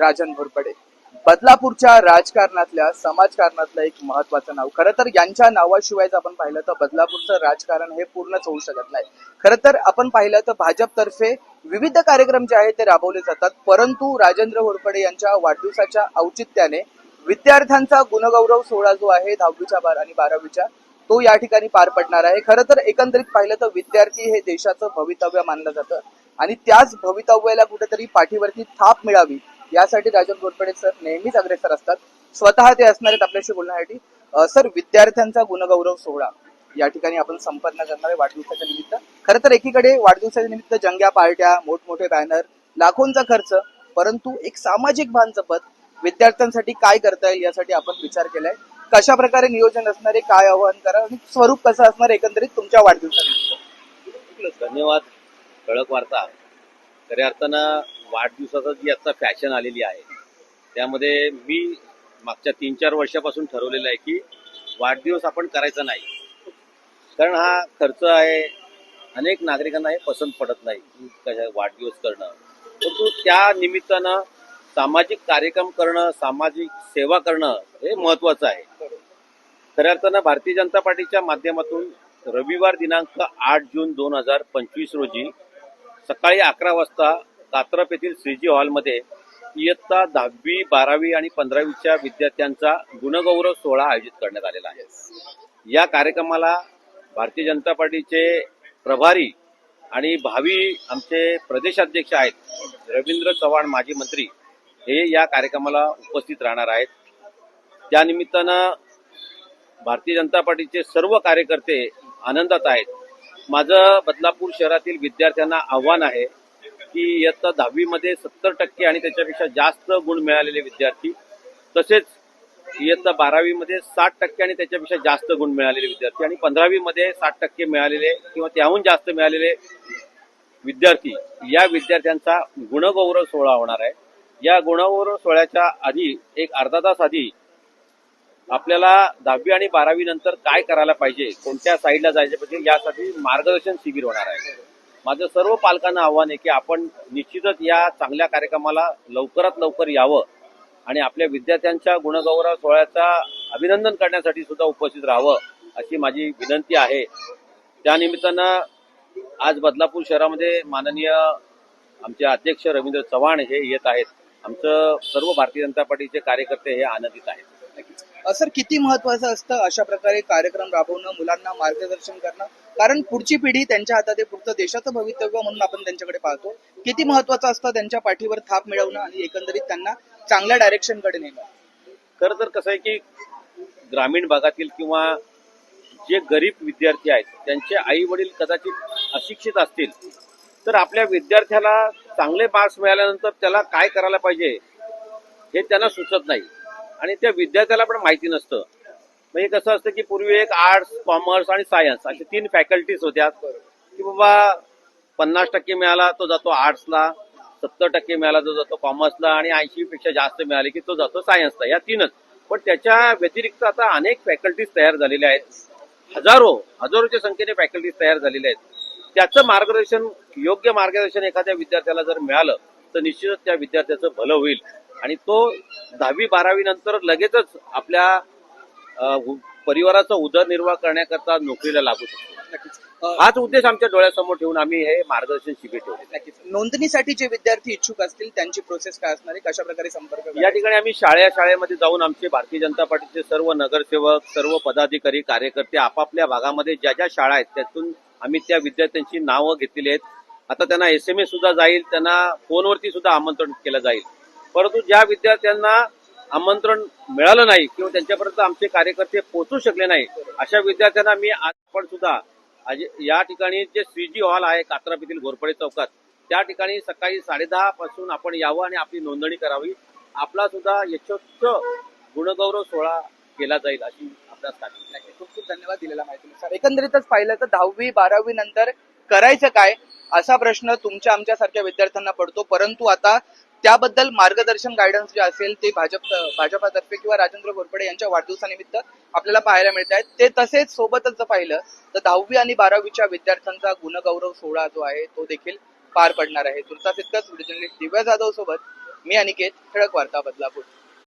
राजन घोरपडे बदलापूरच्या राजकारणातल्या समाजकारणातलं एक महत्वाचं नाव. खरं तर यांच्या नावाशिवाय आपण पाहिलं तर बदलापूरचं राजकारण हे पूर्णच होऊ शकत नाही. खरं तर आपण पाहिलं तर भाजपतर्फे विविध कार्यक्रम जे आहेत ते राबवले जातात. परंतु राजेंद्र घोरपडे यांच्या वाढदिवसाच्या औचित्याने विद्यार्थ्यांचा गुणगौरव सोहळा जो आहे दहावीच्या बार आणि बारावीच्या तो या ठिकाणी पार पडणार आहे. खरं तर एकंदरीत पाहिलं तर विद्यार्थी हे देशाचं भवितव्य मानलं जातं. आणि त्याच भवितव्याला कुठेतरी पाठीवरती थाप मिळावी यासाठी राजन घोरपडे सर नेहमीच अग्रेसर असतात. स्वतः ते असणार आहेत आपल्याशी बोलण्यासाठी. सर विद्यार्थ्यांचा गुणगौरव सोहळा. या ठिकाणी आपण संपन्न करणार आहे वाढदिवसाच्या निमित्त. खरं तर एकीकडे वाढदिवसाच्या निमित्त जंग्या पार्ट्या मोठमोठे बॅनर लाखोंचा खर्च परंतु एक सामाजिक भान जपत विद्यार्थ्यांसाठी काय करता येईल यासाठी आपण विचार केलाय. कशा प्रकारे नियोजन असणारे काय आवाहन करा आणि स्वरूप कसं असणार एकंदरीत तुमच्या वाढदिवसानिमित्त. धन्यवाद. ठळक वार्ता. खऱ्या अर्थानं वाढदिवसाचा जी आता फॅशन आलेली आहे त्यामध्ये मी मागच्या तीन चार वर्षापासून ठरवलेलं आहे की वाढदिवस आपण करायचा नाही. कारण हा खर्च आहे अनेक नागरिकांना हे पसंत पडत नाही कशा वाढदिवस करणं. परंतु त्या निमित्तानं सामाजिक कार्यक्रम करणं सामाजिक सेवा करणं हे महत्वाचं आहे. खऱ्या अर्थानं भारतीय जनता पार्टीच्या माध्यमातून रविवार दिनांक आठ जून दोन हजार पंचवीस रोजी सकाळी अकरा वाजता कात्रप येथील श्रीजी हॉलमध्ये इयत्ता दहावी बारावी आणि पंधरावीच्या विद्यार्थ्यांचा गुणगौरव सोहळा आयोजित करण्यात आलेला आहे. या कार्यक्रमाला भारतीय जनता पार्टीचे प्रभारी आणि भावी आमचे प्रदेशाध्यक्ष आहेत रवींद्र चव्हाण माजी मंत्री हे या कार्यक्रमाला उपस्थित राहणार आहेत. त्यानिमित्तानं भारतीय जनता पार्टीचे सर्व कार्यकर्ते आनंदात आहेत. माझं बदलापूर शहरातील विद्यार्थ्यांना आव्हान आहे की इयत्ता दहावीमध्ये सत्तर टक्के आणि त्याच्यापेक्षा जास्त गुण मिळालेले विद्यार्थी. तसेच इयत्ता बारावीमध्ये साठ टक्के आणि त्याच्यापेक्षा जास्त गुण मिळालेले विद्यार्थी आणि पंधरावीमध्ये साठ टक्के मिळालेले किंवा त्याहून जास्त मिळालेले विद्यार्थी. या विद्यार्थ्यांचा गुणगौरव सोहळा होणार आहे. या गुणगौरव सोहळ्याच्या आधी एक अर्धा तास आधी आपल्याला दहावी आणि बारावी नंतर काय करायला पाहिजे कोणत्या साईडला जायचे पाहिजे यासाठी मार्गदर्शन शिबिर होणार आहे. माझं सर्व पालकांना आव्हान आहे की आपण निश्चितच या चांगल्या कार्यक्रमाला लवकरात लवकर यावं आणि आपल्या विद्यार्थ्यांच्या गुणगौरव सोहळ्याचा अभिनंदन करण्यासाठी सुद्धा उपस्थित राहावं अशी माझी विनंती आहे. त्यानिमित्तानं आज बदलापूर शहरामध्ये माननीय आमचे अध्यक्ष रवींद्र चव्हाण हे येत आहेत. आमचं सर्व भारतीय जनता पार्टीचे कार्यकर्ते हे आनंदित आहेत. सर किती महत्वाचं असतं अशा प्रकारे कार्यक्रम राबवणं मुलांना मार्गदर्शन करणं? कारण पुढची पिढी त्यांच्या हातात आहे पुढचं देशाचं भवितव्य म्हणून आपण त्यांच्याकडे पाहतो. किती महत्वाचं असतं त्यांच्या पाठीवर थाप मिळवणं आणि एकंदरीत त्यांना चांगल्या डायरेक्शनकडे नेणं? खरं तर कसं आहे की ग्रामीण भागातील किंवा जे गरीब विद्यार्थी आहेत त्यांचे आई वडील कदाचित अशिक्षित असतील तर आपल्या विद्यार्थ्याला चांगले मार्क्स मिळाल्यानंतर त्याला काय करायला पाहिजे हे त्यांना सुचत नाही. आणि त्या विद्यार्थ्याला पण माहिती नसतं. म्हणजे कसं असतं की पूर्वी एक आर्ट्स कॉमर्स आणि सायन्स असे तीन फॅकल्टीज होत्या. की बाबा पन्नास टक्के मिळाला तो जातो आर्ट्सला सत्तर टक्के मिळाला तो जातो कॉमर्सला आणि ऐंशी पेक्षा जास्त मिळाले की तो जातो सायन्सला या तीनच. पण त्याच्या व्यतिरिक्त आता अनेक फॅकल्टीज तयार झालेल्या आहेत. हजारो हजारोच्या संख्येने फॅकल्टीज तयार झालेल्या आहेत. त्याचं मार्गदर्शन योग्य मार्गदर्शन एखाद्या विद्यार्थ्याला जर मिळालं तर निश्चितच त्या विद्यार्थ्याचं भलं होईल. आणि तो दहावी बारावी नंतर लगेचच आपल्या परिवाराचा उदरनिर्वाह करण्याकरता नोकरीला लागू शकतो. हाच उद्देश आमच्या डोळ्यासमोर ठेवून आम्ही हे मार्गदर्शन शिबिर ठेवले. नक्कीच. नोंदणीसाठी जे विद्यार्थी इच्छुक असतील त्यांची प्रोसेस काय असणार आहे? कशा प्रकारे संपर्क या? ठिकाणी आम्ही शाळेया शाळेमध्ये जाऊन आमचे भारतीय जनता पार्टीचे सर्व नगरसेवक सर्व पदाधिकारी कार्यकर्ते आपापल्या भागामध्ये ज्या ज्या शाळा आहेत त्यातून आम्ही त्या विद्यार्थ्यांची नावं घेतलेली आहेत. आता त्यांना एस एम एस सुद्धा जाईल त्यांना फोनवरती सुद्धा आमंत्रण केलं जाईल. परंतु ज्या विद्यार्थ्यांना आमंत्रण मिळालं नाही किंवा त्यांच्यापर्यंत आमचे कार्यकर्ते पोहोचू शकले नाही अशा विद्यार्थ्यांना मी आज पण सुद्धा या ठिकाणी जे सीजी हॉल आहे कात्रप घोरपडे चौकात त्या ठिकाणी सकाळी साडेदहा पासून आपण यावं आणि आपली नोंदणी करावी. आपला सुद्धा यशोच्च गुणगौरव सोहळा केला जाईल अशी आपल्याला खात्री आहे. खूप खूप धन्यवाद दिलेला माहितीनुसार एकंदरीतच पाहिलं तर दहावी बारावी नंतर करायचं काय असा प्रश्न तुमच्या आमच्यासारख्या विद्यार्थ्यांना पडतो. परंतु आता त्याबद्दल मार्गदर्शन गायडन्स जे असेल ते भाजप भाजपातर्फे किंवा राजेंद्र घोरपडे यांच्या वाढदिवसानिमित्त आपल्याला पाहायला मिळत आहेत. ते तसेच सोबतच जर पाहिलं तर दहावी आणि बारावीच्या विद्यार्थ्यांचा गुणगौरव सोहळा जो आहे तो देखील पार पडणार आहे. तुर्तास इतकंच व्हिडिओ जर्नलिस्ट दिव्या जाधव सोबत मी अनिकेत ठळक वार्ता बदलापूर.